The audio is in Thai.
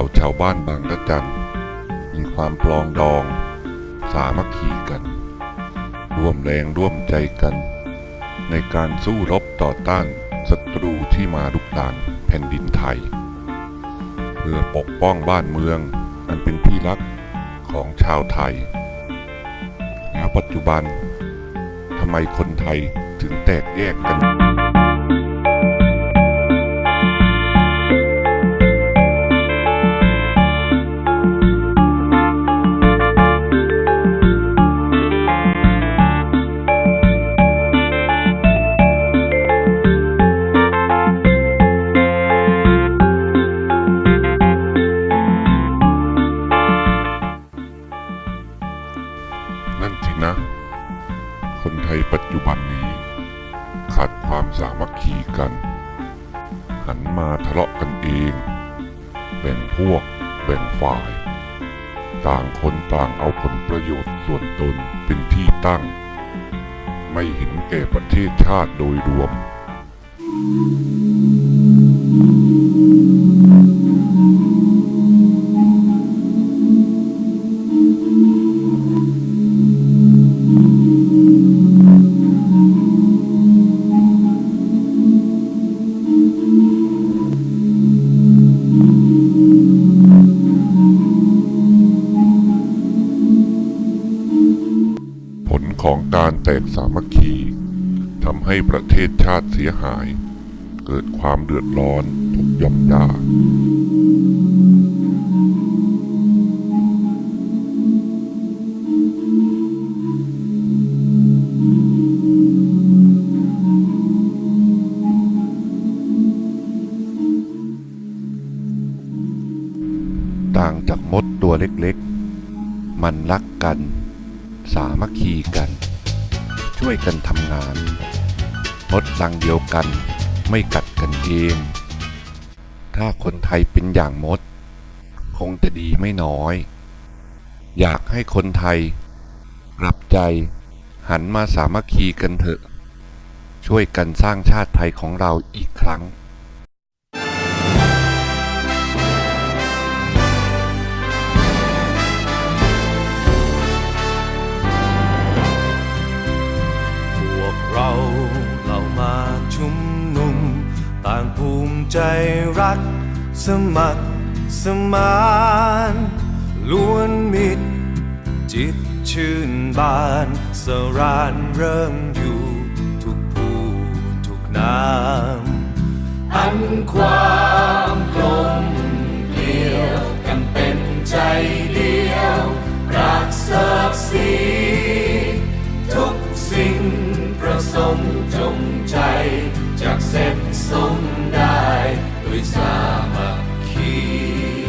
เราชาวบ้านบางระจันมีความปลองดอง สามัคคีกัน ร่วมแรงร่วมใจกัน ในการสู้รบต่อต้านศัตรูที่มาลุกลานแผ่นดินไทย เพื่อปกป้องบ้านเมืองอันเป็นที่รักของชาวไทยแล้วปัจจุบันทำไมคนไทยถึงแตกแยกกัน นะ คนไทยปัจจุบันนี้ ขาดความสามัคคีกัน หันมาทะเลาะกันเอง แบ่งพวก แบ่งฝ่าย ต่างคนต่างเอาผลประโยชน์ส่วนตนเป็นที่ตั้ง ไม่เห็นแก่ประเทศชาติโดยรวม ของการแตกสามัคคีทำให้ประเทศชาติเสียหาย เกิดความเดือดร้อนทุกย่อมยาต่างจากมดตัวเล็กๆ มันรักกัน สามัคคีกัน ช่วยกันทำงานมดรังเดียวกันไม่กัดกันเอง ถ้าคนไทยเป็นอย่างมด คงจะดีไม่น้อย อยากให้คนไทยรับใจหันมาสามัคคีกันเถอะ ช่วยกันสร้างชาติไทยของเราอีกครั้ง ใจรัก สมัครสมานล้วนมิตร จิตชื่นบาน สรานเริ่มอยู่ ทุกผู้ทุกนาม อันความ สมจงใจจากเสร็จสมได้ด้วยสามัคคี